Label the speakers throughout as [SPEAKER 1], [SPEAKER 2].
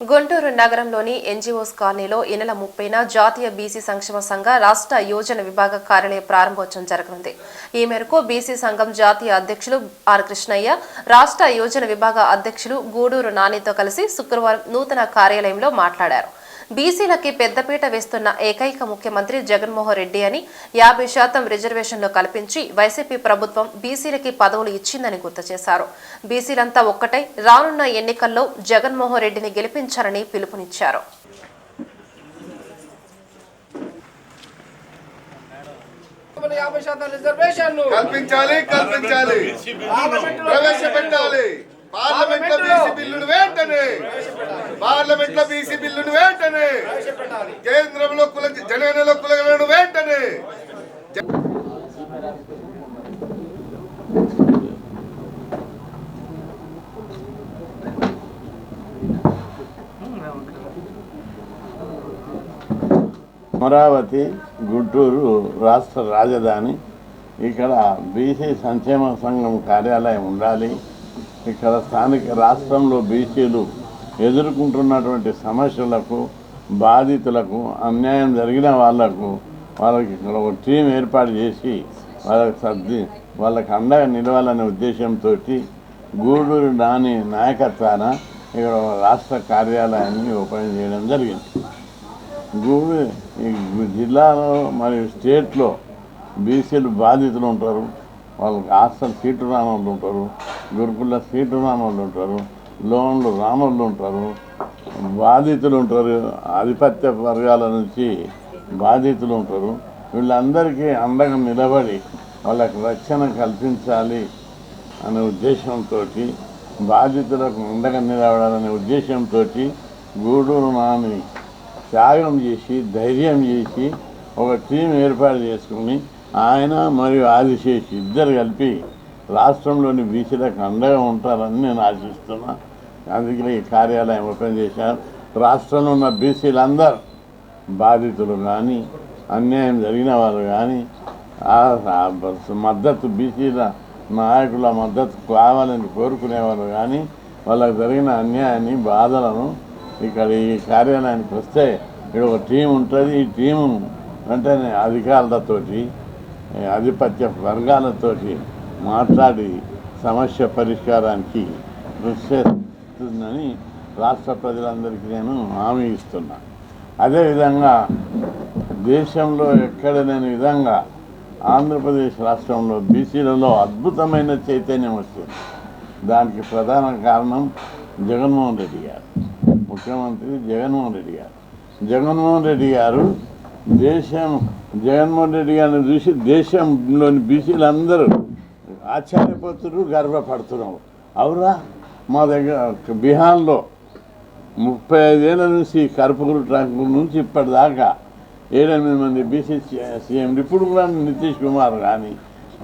[SPEAKER 1] గుంటూరు నగరంలోని ఎన్జీఓస్ కాలనీలో ఈ నెల ముప్పైన జాతీయ బీసీ సంక్షేమ సంఘ రాష్ట్ర యోజన విభాగ కార్యాలయ ప్రారంభోత్సవం జరగనుంది. ఈ మేరకు బీసీ సంఘం జాతీయ అధ్యక్షులు ఆర్ కృష్ణయ్య రాష్ట్ర యోజన విభాగ అధ్యక్షులు గూడూరు నానితో కలిసి శుక్రవారం నూతన కార్యాలయంలో మాట్లాడారు. బీసీలకి పెద్దపీట వేస్తున్న ఏకైక ముఖ్యమంత్రి జగన్మోహన్ రెడ్డి అని యాభై శాతం రిజర్వేషన్లు కల్పించి వైసీపీ ప్రభుత్వం బీసీలకి పదవులు ఇచ్చిందని గుర్తు చేశారు. బీసీలంతా ఒక్కటై రానున్న ఎన్నికల్లో జగన్మోహన్ రెడ్డిని గెలిపించాలని పిలుపునిచ్చారు.
[SPEAKER 2] మన యాభై శాతం రిజర్వేషన్లు.
[SPEAKER 3] కల్పించాలి కల్పించాలి. ప్రవేశపెట్టాలి. పార్లమెంట్లో బీసీ వెంటనే పార్లమెంట్లో బీసీ బిల్లును
[SPEAKER 4] అమరావతి గుంటూరు రాష్ట్ర రాజధాని. ఇక్కడ బీసీ సంక్షేమ సంఘం కార్యాలయం ఉండాలి. ఇక్కడ స్థానిక రాష్ట్రంలో బీసీలు ఎదుర్కొంటున్నటువంటి సమస్యలకు బాధితులకు అన్యాయం జరిగిన వాళ్ళకు వాళ్ళకి ఇక్కడ ఒక టీం ఏర్పాటు చేసి వాళ్ళకి సర్ది వాళ్ళకి అండగా నిలవాలనే ఉద్దేశంతో గూడూరు నాని నాయకత్వాన ఇక్కడ రాష్ట్ర కార్యాలయాన్ని ఓపెన్ చేయడం జరిగింది. గూడూరు ఈ జిల్లాలో మరియు స్టేట్లో బీసీలు బాధితులు ఉంటారు వాళ్ళకి హాస్టల్ సీటు రాని వాళ్ళు ఉంటారు గురుకుల సీటు రాని వాళ్ళు ఉంటారు లోన్లు రాని వాళ్ళు ఉంటారు బాధితులు ఉంటారు ఆధిపత్య వర్గాల నుంచి బాధితులు ఉంటారు. వీళ్ళందరికీ అండగా నిలబడి వాళ్ళకు రక్షణ కల్పించాలి అనే ఉద్దేశంతో బాధితులకు అండగా నిలబడాలనే ఉద్దేశంతో గూడూరు నాని త్యాగం చేసి ధైర్యం చేసి ఒక టీం ఏర్పాటు చేసుకుని ఆయన మరియు ఆదిశేషి ఇద్దరు కలిపి రాష్ట్రంలోని బీసీలకు అండగా ఉంటారని నేను ఆశిస్తున్నా. అందుకే ఈ కార్యాలయం ఓపెన్ చేశారు. రాష్ట్రంలో ఉన్న బీసీలందరూ బాధితులు కానీ అన్యాయం జరిగిన వాళ్ళు కానీ మద్దతు బీసీల నాయకుల మద్దతు కావాలని కోరుకునేవారు కానీ వాళ్ళకు జరిగిన అన్యాయాన్ని బాధలను ఇక్కడ ఈ కార్యాలయానికి వస్తే ఇక్కడ ఒక టీం ఉంటుంది. ఈ టీము వెంటనే అధికారులతోటి ఆధిపత్య వర్గాలతోటి మాట్లాడి సమస్య పరిష్కారానికి కృషి చేస్తుందని రాష్ట్ర ప్రజలందరికీ నేను హామీ ఇస్తున్నా. అదేవిధంగా దేశంలో ఎక్కడ లేని విధంగా ఆంధ్రప్రదేశ్ రాష్ట్రంలో బీసీలలో అద్భుతమైన చైతన్యం వచ్చింది. దానికి ప్రధాన కారణం జగన్మోహన్ రెడ్డి గారు. ముఖ్యమంత్రి జగన్మోహన్ రెడ్డి గారు. జగన్మోహన్ రెడ్డి గారు దేశం జగన్మోహన్ రెడ్డి గారిని చూసి దేశంలోని బీసీలందరూ ఆశ్చర్యపోతున్నారు గర్వపడుతున్నారు. అవురా మా దగ్గర బీహార్లో ముప్పై ఐదేళ్ళ నుంచి కరుపుగురు ట్రాక్ నుంచి ఇప్పటిదాకా ఏడెనిమిది మంది బీసీ సీఎం ఇప్పుడు కూడా నితీష్ కుమార్ కానీ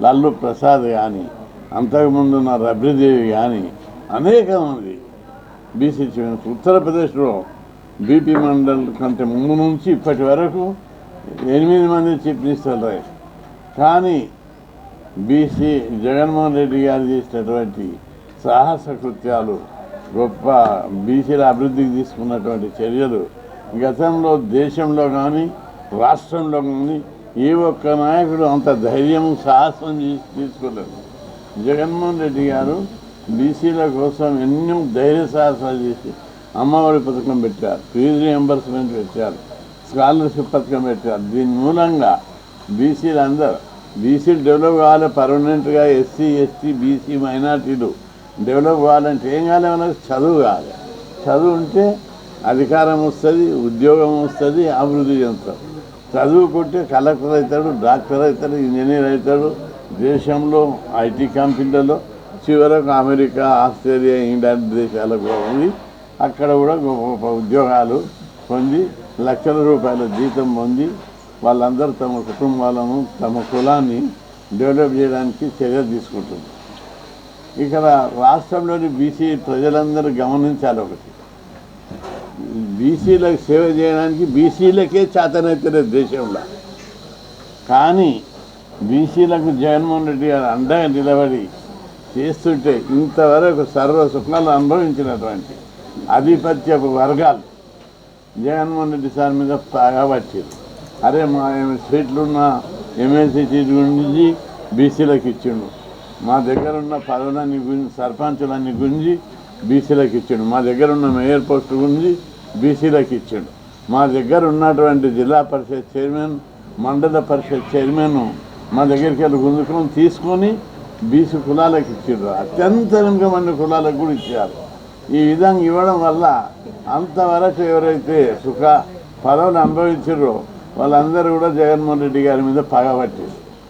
[SPEAKER 4] లల్లు ప్రసాద్ కానీ అంతకుముందు ఉన్న రబ్రిదేవి కానీ అనేక మంది బీసీ ఉత్తరప్రదేశ్లో బీపీ మండల్ కంటే ముందు నుంచి ఇప్పటి వరకు ఎనిమిది మంది చీఫ్ మినిస్టర్లు కానీ బీసీ జగన్మోహన్ రెడ్డి గారు చేసినటువంటి సాహస కృత్యాలు గొప్ప బీసీల అభివృద్ధికి తీసుకున్నటువంటి చర్యలు గతంలో దేశంలో కానీ రాష్ట్రంలో ఏ ఒక్క నాయకుడు అంత ధైర్యం సాహసం తీసుకోలేదు. జగన్మోహన్ రెడ్డి గారు బీసీల కోసం ఎన్నో ధైర్య సాహసాలు చేసి అమ్మఒడి పథకం పెట్టారు. ఫీజు రియంబర్స్మెంట్ పెట్టారు. స్కాలర్షిప్ పథకం పెట్టారు. దీని మూలంగా బీసీలు అందరూ బీసీలు డెవలప్ కావాలి పర్మనెంట్గా ఎస్సీ ఎస్టీ బీసీ మైనార్టీలు డెవలప్ కావాలంటే ఏం కావాలి మనకు? చదువు కావాలి. చదువు ఉంటే అధికారం వస్తుంది ఉద్యోగం వస్తుంది అభివృద్ధి చెందుతారు. చదువుకుంటే కలెక్టర్ అవుతాడు డాక్టర్ అవుతాడు ఇంజనీర్ అవుతాడు. దేశంలో ఐటీ కంపెనీలలో చివరకు అమెరికా ఆస్ట్రేలియా ఇంగ్లాండ్ దేశాలకు పోయి అక్కడ కూడా గొప్ప గొప్ప ఉద్యోగాలు పొంది లక్షల రూపాయల జీతం పొంది వాళ్ళందరూ తమ కుటుంబాలను తమ కులాన్ని డెవలప్ చేయడానికి చర్య తీసుకుంటుంది. ఇక్కడ రాష్ట్రంలోని బీసీ ప్రజలందరూ గమనించాలి ఒకటి. బీసీలకు సేవ చేయడానికి బీసీలకే చేతనైతలేదు దేశంలో. కానీ బీసీలకు జగన్మోహన్ రెడ్డి గారు అండగా నిలబడి చేస్తుంటే ఇంతవరకు సర్వ సుఖాలు అనుభవించినటువంటి ఆధిపత్య వర్గాలు జగన్మోహన్ రెడ్డి సార్ మీద పగబట్టారు అరే మా సీట్లున్న ఎమ్మెల్సీ సీట్ గురించి బీసీలకు ఇచ్చిండు. మా దగ్గర ఉన్న పదవులన్నీ గురించి సర్పంచులన్నీ గురించి బీసీలకు ఇచ్చిండు. మా దగ్గర ఉన్న మేయర్ పోస్ట్ గురించి బీసీలకు ఇచ్చిండు. మా దగ్గర ఉన్నటువంటి జిల్లా పరిషత్ చైర్మన్ మండల పరిషత్ చైర్మన్ మా దగ్గరికి వెళ్ళి గుంజుకొని తీసుకొని బీసీ కులాలకు ఇచ్చారు అత్యంత వెనుకమంది కులాలకు కూడా ఇచ్చారు. ఈ విధంగా ఇవ్వడం వల్ల అంతవరకు ఎవరైతే సుఖ పదవులు అనుభవించారో వాళ్ళందరూ కూడా జగన్మోహన్ రెడ్డి గారి మీద పగబట్టారు